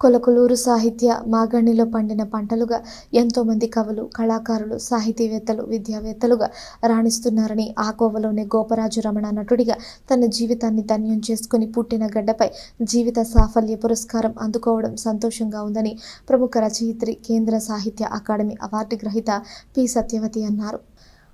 కొలకులూరు సాహిత్య మాగణిలో పండిన పంటలుగా ఎంతోమంది కవులు కళాకారులు సాహితీవేత్తలు విద్యావేత్తలుగా రాణిస్తున్నారని ఆ కోవలోనే గోపరాజు రమణ నటుడిగా తన జీవితాన్ని ధన్యం చేసుకుని పుట్టిన గడ్డపై జీవిత సాఫల్య పురస్కారం అందుకోవడం సంతోషంగా ఉందని ప్రముఖ రచయిత్రి కేంద్ర సాహిత్య అకాడమీ అవార్డు గ్రహీత పి. సత్యవతి అన్నారు.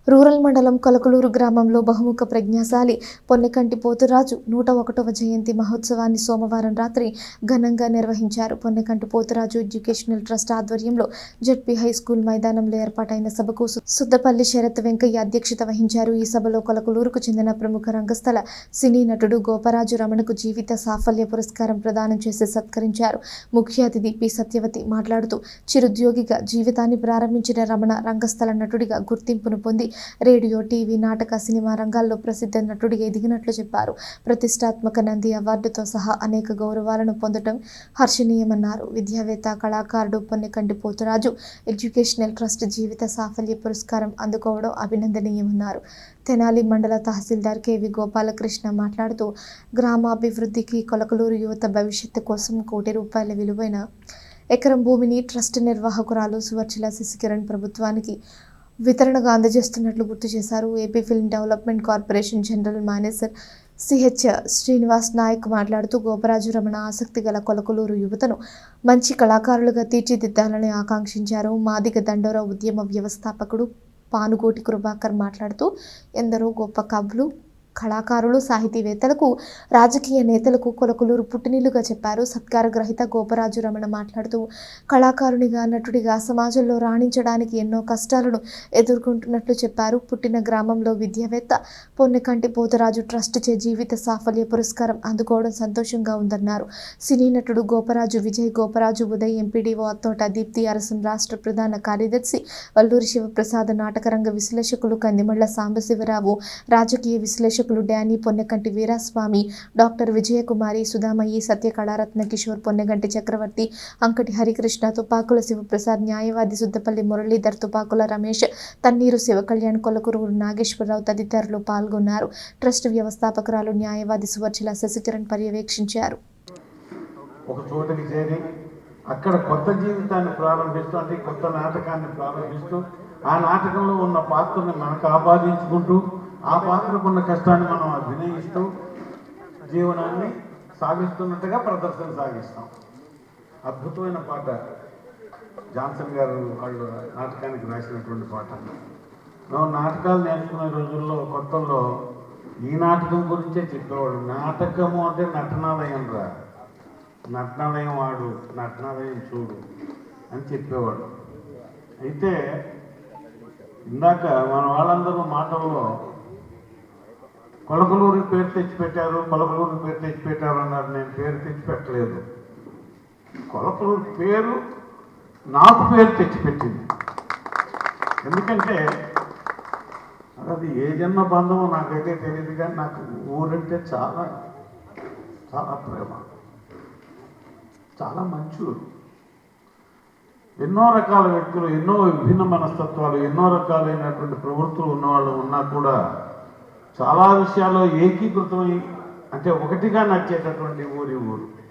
రూరల్ మండలం కొలకలూరు గ్రామంలో బహుముఖ ప్రజ్ఞాశాలి పొన్నెకంటి పోతురాజు నూట ఒకటవ జయంతి మహోత్సవాన్ని సోమవారం రాత్రి ఘనంగా నిర్వహించారు. పొన్నెకంటి పోతురాజు ఎడ్యుకేషనల్ ట్రస్ట్ ఆధ్వర్యంలో జడ్పీ హై స్కూల్ మైదానంలో ఏర్పాటైన సభకు సు- సుద్దపల్లి శరత్ వెంకయ్య అధ్యక్షత వహించారు. ఈ సభలో కొలకలూరుకు చెందిన ప్రముఖ రంగస్థల సినీ నటుడు గోపరాజు రమణకు జీవిత సాఫల్య పురస్కారం ప్రదానం చేసి సత్కరించారు. ముఖ్య అతిథి పి సత్యవతి మాట్లాడుతూ చిరుద్యోగిగా జీవితాన్ని ప్రారంభించిన రమణ రంగస్థల నటుడిగా గుర్తింపును పొంది రేడియో టీవీ నాటక సినిమా రంగాల్లో ప్రసిద్ధ నటుడిగా ఎదిగినట్లు చెప్పారు. ప్రతిష్టాత్మక నంది అవార్డుతో సహా అనేక గౌరవాలను పొందడం హర్షణీయమన్నారు. విద్యావేత్త కళాకారుడు పొన్నెకంటి పోతురాజు ఎడ్యుకేషనల్ ట్రస్ట్ జీవిత సాఫల్య పురస్కారం అందుకోవడం అభినందనీయమన్నారు. తెనాలి మండల తహసీల్దార్ కేవి గోపాలకృష్ణ మాట్లాడుతూ గ్రామాభివృద్ధికి కొలకలూరు యువత భవిష్యత్తు కోసం కోటి రూపాయల విలువైన ఎకరం భూమిని ట్రస్ట్ నిర్వాహకురాలు సువర్చిల శశికిరణ్ ప్రభుత్వానికి వితరణగా అందజేస్తున్నట్లు గుర్తు చేశారు. AP film development corporation general manager CH Srinivas Naik మాట్లాడుతూ గోపరాజు రమణ ఆసక్తి గల కొలకలూరు యువతను మంచి కళాకారులుగా తీర్చిదిద్దాలని ఆకాంక్షించారు. మాదిగ దండోర ఉద్యమ వ్యవస్థాపకుడు పానుగోటి కృపాకర్ మాట్లాడుతూ ఎందరో గొప్ప కవులు కళాకారులు సాహితీవేత్తలకు రాజకీయ నేతలకు కొలకులూరు పుట్టినీళ్ళుగా చెప్పారు. సత్కార గ్రహిత గోపరాజు రమణ మాట్లాడుతూ కళాకారునిగా నటుడిగా సమాజంలో రాణించడానికి ఎన్నో కష్టాలను ఎదుర్కొంటున్నట్లు చెప్పారు. పుట్టిన గ్రామంలో విద్యావేత్త పొన్నెకంటి పోతరాజు ట్రస్ట్ చే జీవిత సాఫల్య పురస్కారం అందుకోవడం సంతోషంగా ఉందన్నారు. సినీ నటుడు గోపరాజు విజయ్ గోపరాజు ఉదయ్ ఎంపీడీఓ అత్తోట దీప్తి అరసం రాష్ట్ర ప్రధాన కార్యదర్శి వల్లూరి శివప్రసాద్ నాటకరంగ విశ్లేషకులు కందిమళ్ళ సాంబశివరావు రాజకీయ విశ్లేషకులు డానీ పొన్నెకంటి వీరాస్వామి డాక్టర్ విజయకుమారి సుధామయ్యి సత్య కళారత్న కిషోర్ పొన్నెగంటి చక్రవర్తి అంకటి హరికృష్ణ తుపాకుల శివప్రసాద్ న్యాయవాది సుద్దపల్లి మురళీధర్ తుపాకుల రమేష్ తన్నీరు శివకళ్యాణ్ కొలకూరు నాగేశ్వరరావు తదితరులు పాల్గొన్నారు. ట్రస్ట్ వ్యవస్థాపకురాలు న్యాయవాది సువర్చిల శశికిరణ్ పర్యవేక్షించారు. ఒక చోటకి చేరి అక్కడ కొత్త జీవితాన్ని ప్రారంభిస్తూ అంటే కొత్త నాటకాన్ని ప్రారంభిస్తూ ఆ నాటకంలో ఉన్న పాత్రను మనకు ఆపాదించుకుంటూ ఆ పాత్రకు ఉన్న కష్టాన్ని మనం అభినయిస్తూ జీవనాన్ని సాగిస్తున్నట్టుగా ప్రదర్శన సాగిస్తాం. అద్భుతమైన పాట. జాన్సన్ గారు వాళ్ళు నాటకానికి రాసినటువంటి పాట. మేము నాటకాలు నేర్చుకునే రోజుల్లో కొత్తలో ఈ నాటకం గురించే చెప్పేవాడు నాటకము అంటే నటనాలయం రా. నటనాలయం వాడు నటనాలయం చూడు అని చెప్పేవాడు అయితే ఇందాక మన వాళ్ళందరూ మాటల్లో కొలకలూరి పేరు తెచ్చిపెట్టారు కొలకలూరి పేరు తెచ్చిపెట్టారు అన్నారు నేను పేరు తెచ్చిపెట్టలేదు. కొలకలూరి పేరు నాకు పేరు తెచ్చిపెట్టింది. ఎందుకంటే అది ఏ జన్మ బంధమో నాకైతే తెలియదు కానీ నాకు ఊరంటే చాలా చాలా ప్రేమ. చాలా మంచి ఊరు ఎన్నో రకాల వ్యక్తులు ఎన్నో విభిన్న మనస్తత్వాలు ఎన్నో రకాలైనటువంటి ప్రవృత్తులు ఉన్నవాళ్ళు ఉన్నా కూడా చాలా విషయాల్లో ఏకీకృతమై అంటే ఒకటిగా నచ్చేటటువంటి ఊరి ఊరు.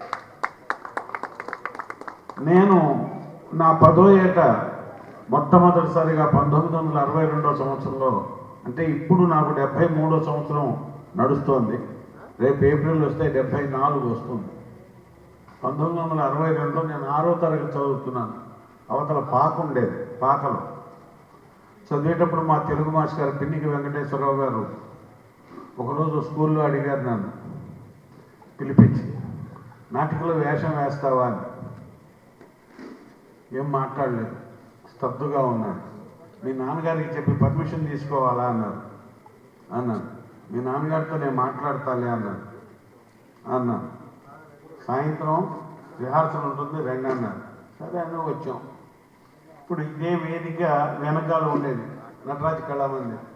నేను నా పదో ఏట మొట్టమొదటిసారిగా పంతొమ్మిది వందల అరవై రెండో సంవత్సరంలో అంటే ఇప్పుడు నాకు డెబ్భై మూడో సంవత్సరం నడుస్తోంది. రేపు ఏప్రిల్ వస్తే డెబ్భై నాలుగు వస్తుంది. పంతొమ్మిది వందల అరవై రెండులో నేను ఆరో తరగతి చదువుతున్నాను. అవతల పాక ఉండేది పాకలో. చదివేటప్పుడు మా తెలుగు మాస్టర్ గారు పిన్నికి వెంకటేశ్వరరావు గారు ఒకరోజు స్కూల్లో అడిగారు నన్ను పిలిపించి నాటికలో వేషం వేస్తావా? అని. ఏం మాట్లాడలేదు స్తబ్దుగా ఉన్నాడు మీ నాన్నగారికి చెప్పి పర్మిషన్ తీసుకోవాలా? అన్నారు. అన్నాను. మీ నాన్నగారితో నేను మాట్లాడతాలే అన్నాడు అన్నాను. సాయంత్రం రిహార్సల్ ఉంటుంది రండి అన్నారు. సరే అని వచ్చాం. ఇప్పుడు ఇదే వేదిక వెనకాల ఉండేది. నటరాజు కళామందిర్.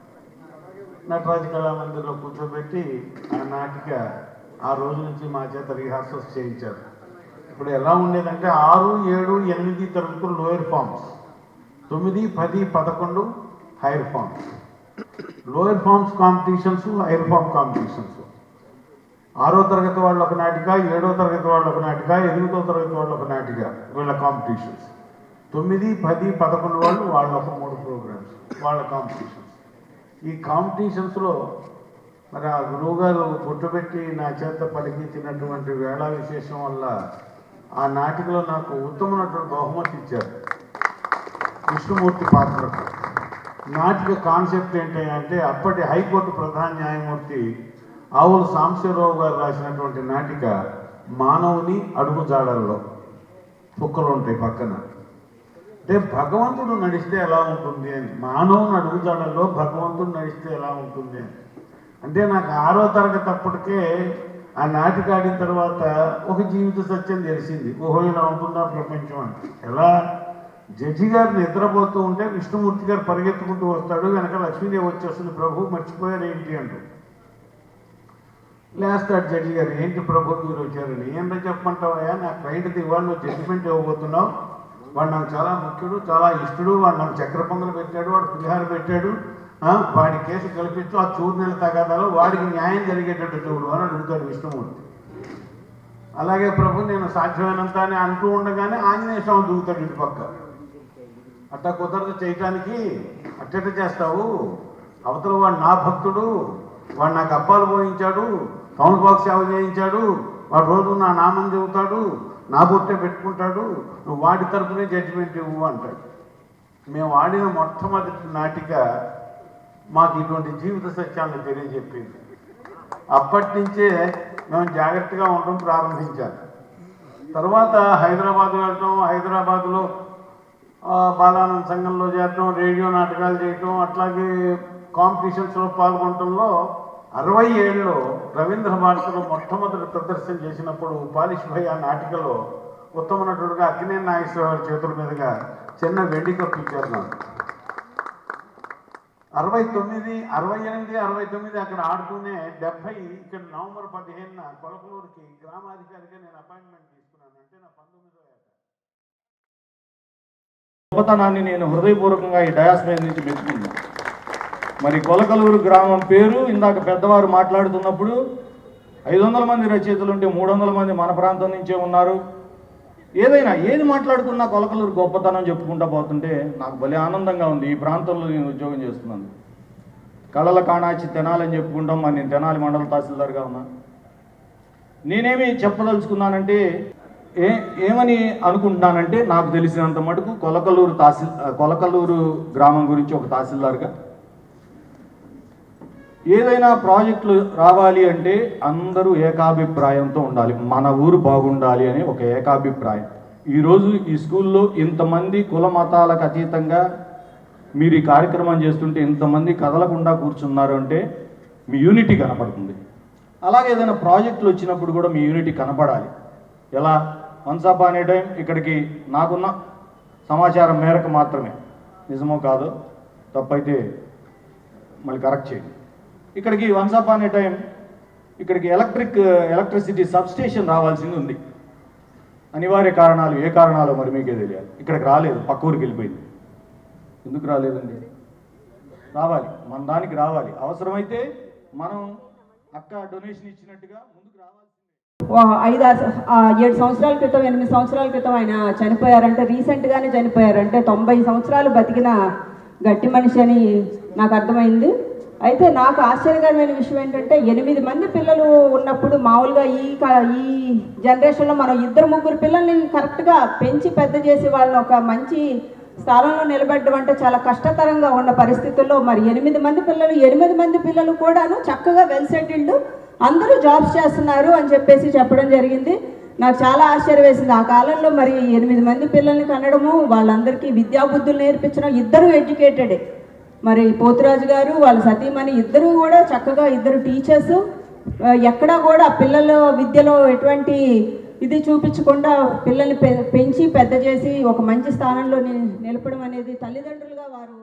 నటరాజ కళామందిర్లో కూర్చోబెట్టి ఆ నాటిక ఆ రోజు నుంచి మా చేత రిహార్సల్స్ చేయించారు. ఇప్పుడు ఎలా ఉండేదంటే ఆరు ఏడు ఎనిమిది తరగతులు లోయర్ ఫామ్స్ తొమ్మిది పది పదకొండు higher forms. Lower forms competitions higher form competitions. ఆరో తరగతి వాళ్ళు ఒక నాటిక ఏడో తరగతి వాళ్ళు ఒక నాటిక ఎనిమిదో తరగతి వాళ్ళు ఒక నాటిక వీళ్ళ కాంపిటీషన్స్. తొమ్మిది పది పదకొండు వాళ్ళు వాళ్ళ ఒక మూడు ప్రోగ్రామ్స్ వాళ్ళ కాంపిటీషన్స్. ఈ కాంపిటీషన్స్లో మరి ఆ గురువుగారు గుర్తుపెట్టి నా చేత పలికించినటువంటి వేళ విశేషం వల్ల ఆ నాటికలో నాకు ఉత్తమమైనటువంటి బహుమతి ఇచ్చారు. విష్ణుమూర్తి పాత్రకు. నాటిక కాన్సెప్ట్ ఏంటంటే అప్పటి హైకోర్టు ప్రధాన న్యాయమూర్తి ఆవులు సాంశీరావు గారు రాసినటువంటి నాటిక మానవుని అడుగుజాడల్లో. కుక్కలు ఉంటాయి పక్కన. అంటే భగవంతుడు నడిస్తే ఎలా ఉంటుంది అని. మానవుని అడుగుజాడల్లో భగవంతుడు నడిస్తే ఎలా ఉంటుంది అని. అంటే నాకు ఆరో తరగతి అప్పటికే ఆ నాటికాడిన తర్వాత ఒక జీవిత సత్యం తెలిసింది. ఓహో ఇలా ఉంటుందా ప్రపంచం అని. ఎలా? జడ్జి గారు నిద్రపోతూ ఉంటే విష్ణుమూర్తి గారు పరిగెత్తుకుంటూ వస్తాడు వెనక లక్ష్మీదేవి వచ్చేస్తుంది ప్రభు మర్చిపోయారు ఏంటి? అంటూ. లేస్తాడు జడ్జి గారు ఏంటి ప్రభు మీరు వచ్చారని? ఏంటో చెప్పమంటావా నా క్లయింట్ది ఇవాళ నువ్వు జడ్జిమెంట్ ఇవ్వబోతున్నావు. వాడు నాకు చాలా ముఖ్యుడు చాలా ఇష్టడు వాడు నాకు చక్ర పొంగలు పెట్టాడు వాడు పులిహార పెట్టాడు వాడి కేసు కల్పించు ఆ చూడు నెల తగాదాలో వాడికి న్యాయం జరిగేటట్టు చూడు అని అడుగుతాడు విష్ణుమూర్తి. అలాగే ప్రభు నేను సాధ్యమైనంత అని అంటూ ఉండగానే ఆంజనేయ స్వామి దూకుతాడు ఇటు పక్క. అట్టా కుదరదు చేయటానికి అట్టట చేస్తావు. అవతల వాడు నా భక్తుడు వాడు నాకు అప్పాలు పోయించాడు టౌన్ బాక్స్ సేవ చేయించాడు వాడు రోజు నా నామం చెబుతాడు నా బొట్టే పెట్టుకుంటాడు నువ్వు వాడి తరపునే జడ్జిమెంట్ ఇవ్వు అంటాడు. మేము ఆడిన మొట్టమొదటి నాటిక మాకు ఇటువంటి జీవిత సత్యాలను తెలియజెప్పింది. అప్పటి నుంచే మేము జాగ్రత్తగా ఉండడం ప్రారంభించాలి. తర్వాత హైదరాబాద్ వెళ్ళటం హైదరాబాద్లో బాలానంద సంఘంలో చేరటం రేడియో నాటకాలు చేయటం అట్లాగే కాంపిటీషన్స్లో పాల్గొనటంలో అరవై ఏళ్ళలో రవీంద్ర భారతిలో మొట్టమొదటి ప్రదర్శన చేసినప్పుడు పాలిష్ భయ నాటికలో ఉత్తమ నటుడుగా అక్కినే నాగేశ్వరరావు చేతుల మీదుగా చిన్న వెండి కప్పు ఇచ్చారు నాకు. అరవై తొమ్మిది అరవై ఎనిమిది అరవై తొమ్మిది అక్కడ ఆడుతూనే డెబ్బై ఇక్కడ నవంబర్ పదిహేనున కొలకలూరుకి గ్రామాధికారిగా నేను అపాయింట్మెంట్ తీసుకున్నాను. అంటే నా పంతొమ్మిదో గొప్పతనాన్ని నేను హృదయపూర్వకంగా ఈ డయాస్ మీద నుంచి మెచ్చుకున్నాను. మరి కొలకలూరు గ్రామం పేరు ఇందాక పెద్దవారు మాట్లాడుతున్నప్పుడు ఐదు వందల మంది రచయితలు ఉంటే మూడు వందల మంది మన ప్రాంతం నుంచే ఉన్నారు. ఏదైనా ఏది మాట్లాడుకున్నా కొలకలూరు గొప్పతనం చెప్పుకుంటా పోతుంటే నాకు భలే ఆనందంగా ఉంది. ఈ ప్రాంతంలో నేను ఉద్యోగం చేస్తున్నాను. కళల కాణాచి తెనాలని చెప్పుకుంటాం. మరి నేను తెనాలి మండల తహసీల్దార్గా ఉన్నా. నేనేమి చెప్పదలుచుకున్నానంటే ఏ ఏమని అనుకుంటున్నానంటే నాకు తెలిసినంత మటుకు కొలకలూరు తహసీల్ కొలకలూరు గ్రామం గురించి ఒక తహసీల్దార్గా ఏదైనా ప్రాజెక్టులు రావాలి అంటే అందరూ ఏకాభిప్రాయంతో ఉండాలి. మన ఊరు బాగుండాలి అని ఒక ఏకాభిప్రాయం. ఈరోజు ఈ స్కూల్లో ఇంతమంది కుల మతాలకు అతీతంగా మీరు ఈ కార్యక్రమం చేస్తుంటే ఇంతమంది కదలకుండా కూర్చున్నారు అంటే మీ యూనిటీ కనపడుతుంది. అలాగే ఏదైనా ప్రాజెక్టులు వచ్చినప్పుడు కూడా మీ యూనిటీ కనపడాలి. ఎలా? వన్స్ అనే టైం ఇక్కడికి నాకున్న సమాచారం మేరకు మాత్రమే. నిజమో కాదు? తప్పైతే మళ్ళీ కరెక్ట్ చేయండి. ఇక్కడికి వన్స్ అనే టైం ఇక్కడికి ఎలక్ట్రిక్ ఎలక్ట్రిసిటీ సబ్స్టేషన్ రావాల్సింది ఉంది. అనివార్య కారణాలు ఏ కారణాలు మరి మీకే తెలియాలి. ఇక్కడికి రాలేదు పక్క ఊరికి వెళ్ళిపోయింది. ఎందుకు రాలేదండి? రావాలి మన దానికి రావాలి. అవసరమైతే మనం అక్క డొనేషన్ ఇచ్చినట్టుగా ముందుకు రావాలి ఐదు ఏడు సంవత్సరాల క్రితం ఎనిమిది సంవత్సరాల క్రితం ఆయన చనిపోయారంటే రీసెంట్గానే చనిపోయారంటే తొంభై సంవత్సరాలు బతికిన గట్టి మనిషి అని నాకు అర్థమైంది. అయితే నాకు ఆశ్చర్యకరమైన విషయం ఏంటంటే ఎనిమిది మంది పిల్లలు ఉన్నప్పుడు మామూలుగా ఈ క- ఈ జనరేషన్లో మనం ఇద్దరు ముగ్గురు పిల్లల్ని కరెక్ట్గా పెంచి పెద్ద చేసి వాళ్ళని ఒక మంచి స్థానంలో నిలబెట్టడం అంటే చాలా కష్టతరంగా ఉన్న పరిస్థితుల్లో మరి ఎనిమిది మంది పిల్లలు ఎనిమిది మంది పిల్లలు కూడాను చక్కగా వెల్ సెటిల్డ్ అందరూ జాబ్స్ చేస్తున్నారు అని చెప్పేసి చెప్పడం జరిగింది. నాకు చాలా ఆశ్చర్యం వేసింది ఆ కాలంలో మరి ఎనిమిది మంది పిల్లల్ని కనడము వాళ్ళందరికీ విద్యాబుద్ధులు నేర్పించడం ఇద్దరు ఎడ్యుకేటెడే మరి పోతురాజు గారు వాళ్ళ సతీమణి ఇద్దరు కూడా చక్కగా ఇద్దరు టీచర్స్ ఎక్కడా కూడా పిల్లల విద్యలో ఎటువంటి ఇది చూపించకుండా పిల్లల్ని పె- పెంచి పెద్ద చేసి ఒక మంచి స్థానంలో నిలపడం అనేది తల్లిదండ్రులుగా వారు